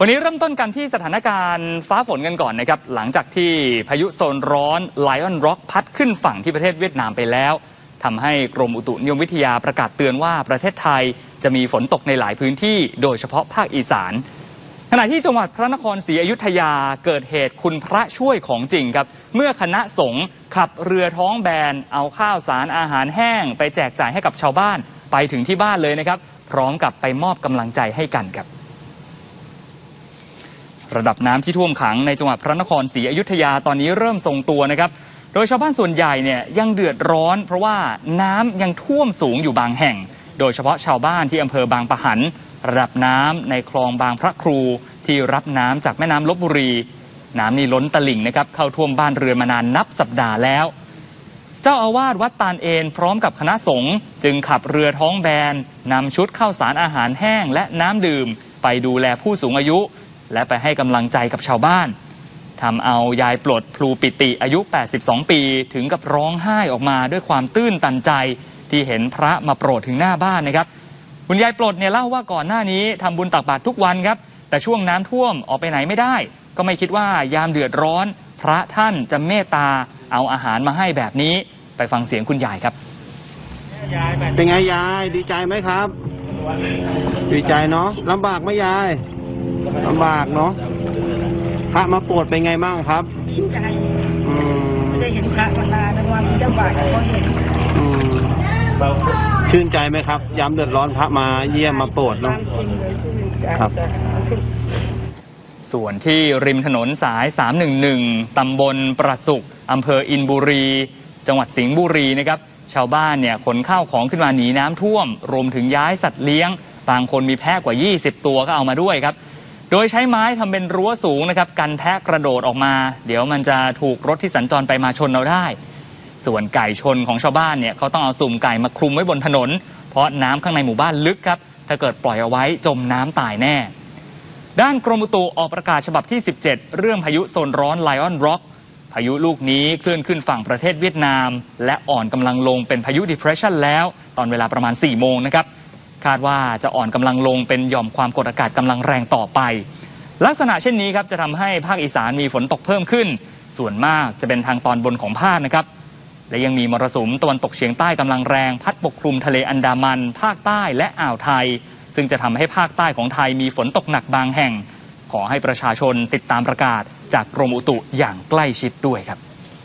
วันนี้เริ่มต้นกันที่สถานการณ์ฟ้าฝนกันก่อนนะครับ หลังจากที่พายุโซนร้อนไลออนร็อกพัดขึ้นฝั่งที่ประเทศเวียดนามไปแล้วทำให้กรมอุตุนิยมวิทยาประกาศเตือนว่าประเทศไทยจะมีฝนตกในหลายพื้นที่ โดยเฉพาะภาคอีสาน ขณะที่จังหวัดพระนครศรีอยุธยาเกิดเหตุคุณพระช่วยของจริงครับ เมื่อคณะสงฆ์ขับเรือท้องแบน เอาข้าวสารอาหารแห้ง ไปแจกจ่ายให้กับชาวบ้านไปถึงที่บ้านเลยนะครับ พร้อมกับไปมอบกำลังใจให้กันครับ ระดับน้ำที่ท่วมขังในจังหวัดพระนครศรีอยุธยาตอนนี้เริ่มทรงตัวนะครับ โดยชาวบ้านส่วนใหญ่เนี่ยยังเดือดร้อน เพราะว่าน้ำยังท่วมสูงอยู่บางแห่ง โดยเฉพาะชาวบ้านที่อำเภอบางปะหัน ระดับน้ำในคลองบางพระครูที่รับน้ำจากแม่น้ำลบบุรี น้ำนี่ล้นตลิ่งนะครับเข้าท่วมบ้านเรือนมานานนับสัปดาห์แล้ว เจ้าอาวาสวัดตาลเอนพร้อมกับคณะสงฆ์จึงขับเรือท้องแบนนำชุดข้าวสารอาหารแห้งและน้ำดื่ม ไปดูแลผู้สูงอายุ และไปให้กำลังใจกับชาวบ้านทำเอายายปลดพลูปิติอายุ 82 ปี ถึงกับร้องไห้ออกมาด้วยความตื้นตันใจที่เห็นพระมาโปรดถึงหน้าบ้านนะครับ คุณยายปลดเนี่ยเล่าว่าก่อนหน้านี้ทำบุญตักบาตรทุกวันครับ แต่ช่วงน้ำท่วมออกไปไหนไม่ได้ ก็ไม่คิดว่ายามเดือดร้อน พระท่านจะเมตตาเอาอาหารมาให้แบบนี้ไปฟังเสียงคุณยายครับเป็นไงยายดีใจไหมครับ ดีใจเนาะลำบากไหมยาย ลำบากเนาะพระมาโปรดเป็นไงบ้างครับดีใจอืมไม่ได้เห็นพระมานานแล้ววันเจ้าบ่าวก็เห็นอืมชื่นใจไหมครับยามเดือดร้อนพระมาเยี่ยมมาโปรดคเนาะวามจริงเลยชื่นใจครับสาธุส่วนที่ริมถนนสาย 311 ตำบลประสุขอำเภออินบุรี จังหวัดสิงห์บุรีนะครับ ชาวบ้านเนี่ยขนข้าวของขึ้นมาหนีน้ำท่วม รวมถึงย้ายสัตว์เลี้ยง บางคนมีแพะกว่า 20 ตัวก็เอามาด้วยครับ โดยใช้ไม้ทำเป็นรั้วสูงนะครับกันแพะกระโดดออกมา เดี๋ยวมันจะถูกรถที่สัญจรไปมาชนเราได้ ส่วนไก่ชนของชาวบ้านเนี่ยเขาต้องเอาสุ่มไก่มาคลุมไว้บนถนน เพราะน้ำข้างในหมู่บ้านลึกครับถ้าเกิดปล่อยเอาไว้จมน้ำตายแน่ ด้านกรมอุตุออกประกาศฉบับที่ 17 เรื่องพายุโซนร้อนไลออนร็อกพายุลูกนี้เคลื่อนขึ้นฝั่งประเทศเวียดนาม และอ่อนกำลังลงเป็นพายุ depression แล้ว ตอนเวลาประมาณ 4 โมงนะครับ คาดว่าจะอ่อนกำลังลงเป็นหย่อมความกดอากาศกำลังแรงต่อไป ลักษณะเช่นนี้ครับจะทำให้ภาคอีสานมีฝนตกเพิ่มขึ้น ส่วนมากจะเป็นทางตอนบนของภาคนะครับและยังมีมรสุมตะวันตกเฉียงใต้กำลังแรง พัดปกคลุมทะเลอันดามัน ภาคใต้และอ่าวไทย ซึ่งจะทำให้ภาคใต้ของไทยมีฝนตกหนักบางแห่ง ขอให้ประชาชนติดตามประกาศจากกรมอุตุอย่างใกล้ชิดด้วยครับ